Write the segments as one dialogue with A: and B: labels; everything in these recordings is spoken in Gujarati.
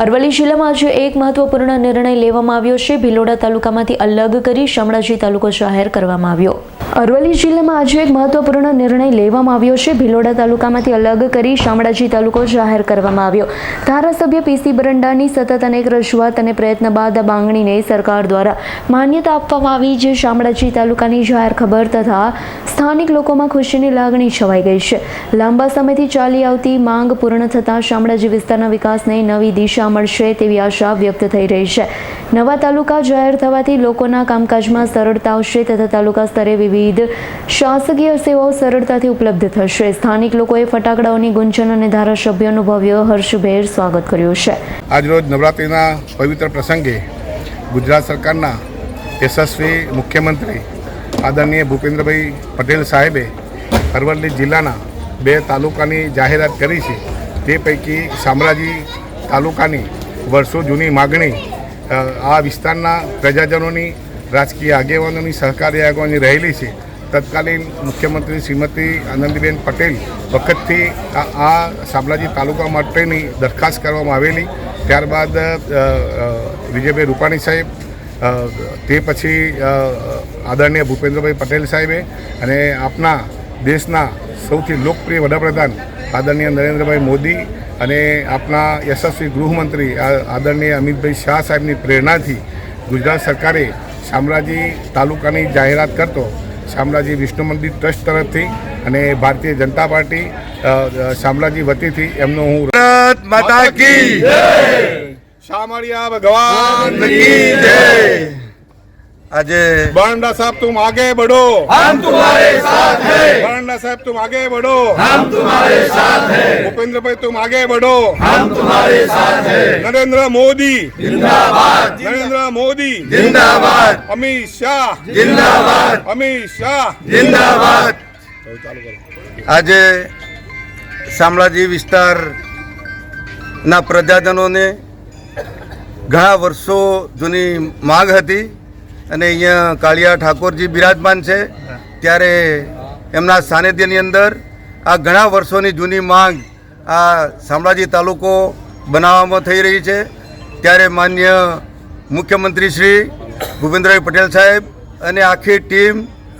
A: અરવલ્લી જિલ્લામાં આજે એક મહત્વપૂર્ણ નિર્ણય લેવામાં આવ્યો છે. ભિલોડા તાલુકામાંથી અલગ કરી શામળાજી તાલુકો જાહેર કરવામાં આવ્યો. અરવલ્લી જિલ્લામાં આજે એક મહત્વપૂર્ણ નિર્ણય લેવામાં આવ્યો છે. ભિલોડા તાલુકામાંથી અલગ કરી શામળાજી તાલુકો જાહેર કરવામાં આવ્યો. ધારાસભ્ય પીસી બરંડાની સતત અનેક રજૂઆત અને પ્રયત્ન બાદ આ માંગણીને સરકાર દ્વારા માન્યતા આપવામાં આવી જે શામળાજી તાલુકાની જાહેર ખબર તથા સ્થાનિક લોકોમાં ખુશીની લાગણી છવાઈ ગઈ છે. લાંબા સમયથી ચાલી આવતી માંગ પૂર્ણ થતાં શામળાજી વિસ્તારના વિકાસને નવી દિશા મળશે તેવી આશા વ્યક્ત થઈ રહી છે. નવા તાલુકા જાહેર થવાથી લોકોના કામકાજમાં સરળતા આવશે તથા તાલુકા સ્તરે વિવિધ શાસકીય સેવાઓ સરળતાથી ઉપલબ્ધ થશે. સ્થાનિક લોકોએ ફટાકડાઓની ગુંજન અને ધારાસભ્યોનું ભવ્ય હર્ષભેર સ્વાગત કર્યું છે.
B: આજરોજ નવરાત્રિના પવિત્ર પ્રસંગે ગુજરાત સરકારના યશસ્વી મુખ્યમંત્રી આદરણીય ભૂપેન્દ્રભાઈ પટેલ સાહેબે અરવલ્લી જિલ્લાના બે તાલુકાની જાહેરાત કરી છે. તે પૈકી શામળાજી તાલુકાની વર્ષો જૂની માગણી આ વિસ્તારના પ્રજાજનોની રાજકીય આગેવાનોની સહકારી આગેવાની રહેલી છે. તત્કાલીન મુખ્યમંત્રી શ્રીમતી આનંદીબેન પટેલ વખતથી આ શામળાજી તાલુકા માટેની દરખાસ્ત કરવામાં આવેલી. ત્યારબાદ વિજયભાઈ રૂપાણી સાહેબ તે પછી આદરણીય ભૂપેન્દ્રભાઈ પટેલ સાહેબે અને આપના દેશના સૌથી લોકપ્રિય વડાપ્રધાન આદરણીય નરેન્દ્રભાઈ મોદી અને આપના યશસ્વી ગૃહમંત્રી આ- આદરણીય અમિતભાઈ શાહ સાહેબની પ્રેરણાથી ગુજરાત સરકારે શામળાજી તાલુકાની જાહેરાત કરતો શામળાજી વિષ્ણુ મંદિર ટ્રસ્ટ તરફથી અને ભારતીય જનતા પાર્ટી શામળાજી વતીથી એમનો હું
C: માતા કી
B: શામળિયા ભગવાન
C: કી જય! આજે
B: बरंडा साहब तुम आगे बढ़ो
C: हम तुम्हारे साथ हैं
B: बरंडा साहब तुम आगे बढ़ो
C: हम तुम्हारे साथ हैं
B: भूपेंद्र भाई तुम आगे बढ़ो
C: हम तुम्हारे साथ हैं
B: नरेंद्र मोदी
C: जिंदाबाद
B: नरेंद्र मोदी
C: जिंदाबाद
B: अमित शाह
C: जिंदाबाद
B: अमित शाह
C: जिंदाबाद આજે શામળાજી વિસ્તારના પ્રજાજનોને ઘણા વર્ષો જૂની માંગ હતી અને અહીંયા કાળિયા ઠાકોરજી બિરાજમાન છે. ત્યારે એમના સાનિધ્યની અંદર આ ઘણા વર્ષોની જૂની માંગ આ શામળાજી તાલુકો બનાવવામાં થઈ રહી છે. ત્યારે માન્ય મુખ્યમંત્રી શ્રી ભૂપેન્દ્રભાઈ પટેલ સાહેબ અને આખી ટીમ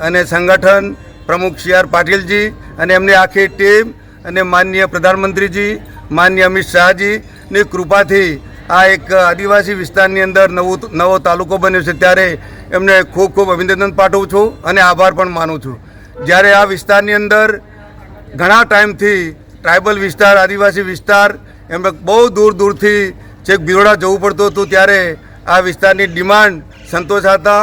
C: અને સંગઠન પ્રમુખ સી આર પાટીલજી અને એમની આખી ટીમ અને માન્ય પ્રધાનમંત્રીજી, માન્ય અમિત શાહજીની કૃપાથી આ એક આદિવાસી વિસ્તારની અંદર નવું, નવો તાલુકો બન્યો છે. ત્યારે એમને ખૂબ ખૂબ અભિનંદન પાઠવું છું અને આભાર પણ માનું છું. જ્યારે આ વિસ્તારની અંદર ઘણા ટાઈમથી ટ્રાઇબલ વિસ્તાર, આદિવાસી વિસ્તાર, એમને બહુ દૂર દૂરથી છેક બિરોડા જવું પડતું હતું, ત્યારે આ વિસ્તારની ડિમાન્ડ સંતોષાતા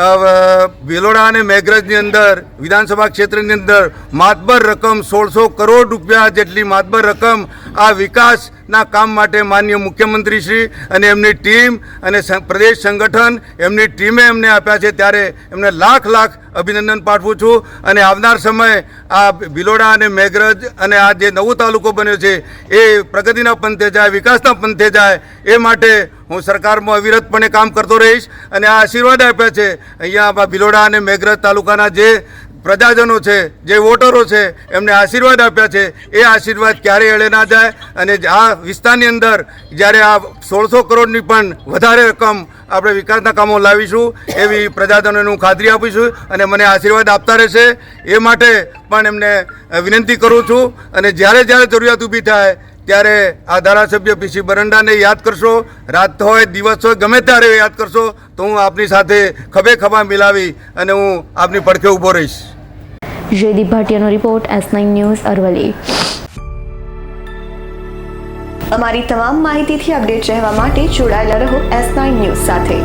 C: અ, ભિલોડા અને મેઘરજની અંદર વિધાનસભા ક્ષેત્રની અંદર માતબર રકમ સોળસો કરોડ રૂપિયા જેટલી માતબર રકમ આ વિકાસના કામ માટે માન્ય મુખ્યમંત્રી શ્રી અને એમની ટીમ અને પ્રદેશ સંગઠન એમની ટીમે એમને આપ્યા છે. ત્યારે એમને લાખ લાખ અભિનંદન પાઠવું છું અને આવનાર સમય આ ભિલોડા અને મેઘરજ અને આ જે નવો તાલુકો બન્યો છે એ પ્રગતિના પંથે જાય વિકાસના પંથે જાય એ માટે હું સરકારમાં અવિરતપણે કામ કરતો રહીશ અને આ આશીર્વાદ આપ્યા છે. અહીંયા ભિલોડા અને મેઘરજ તાલુકાના જે પ્રજાજનો છે, જે વોટરો છે, એમને આશીર્વાદ આપ્યા છે. એ આશીર્વાદ ક્યારેય એળે ના જાય અને આ વિસ્તારની અંદર જ્યારે આ સોળસો કરોડની પણ વધારે રકમ આપણે વિકાસના કામો લાવીશું, એવી પ્રજાજનોને હું ખાતરી આપીશું અને મને આશીર્વાદ આપતા રહેશે. એ માટે પણ એમને વિનંતી કરું છું અને જ્યારે જ્યારે જરૂરિયાત ઊભી થાય ત્યારે આ ધારાસભ્ય પીસી બરંડાને યાદ કરશો. રાત હોય દિવસ હોય ગમે ત્યારે યાદ કરશો તો હું આપની સાથે ખભે ખભા મિલાવી અને હું આપની પડખે ઊભો રહીશ.
A: Jaydeep ભાટિયાનો report S nine news Aravalli
D: અમારી તમામ માહિતીથી અપડેટ રહેવા માટે જોડાયેલા રહો એસ નાઇન ન્યૂઝ સાથે.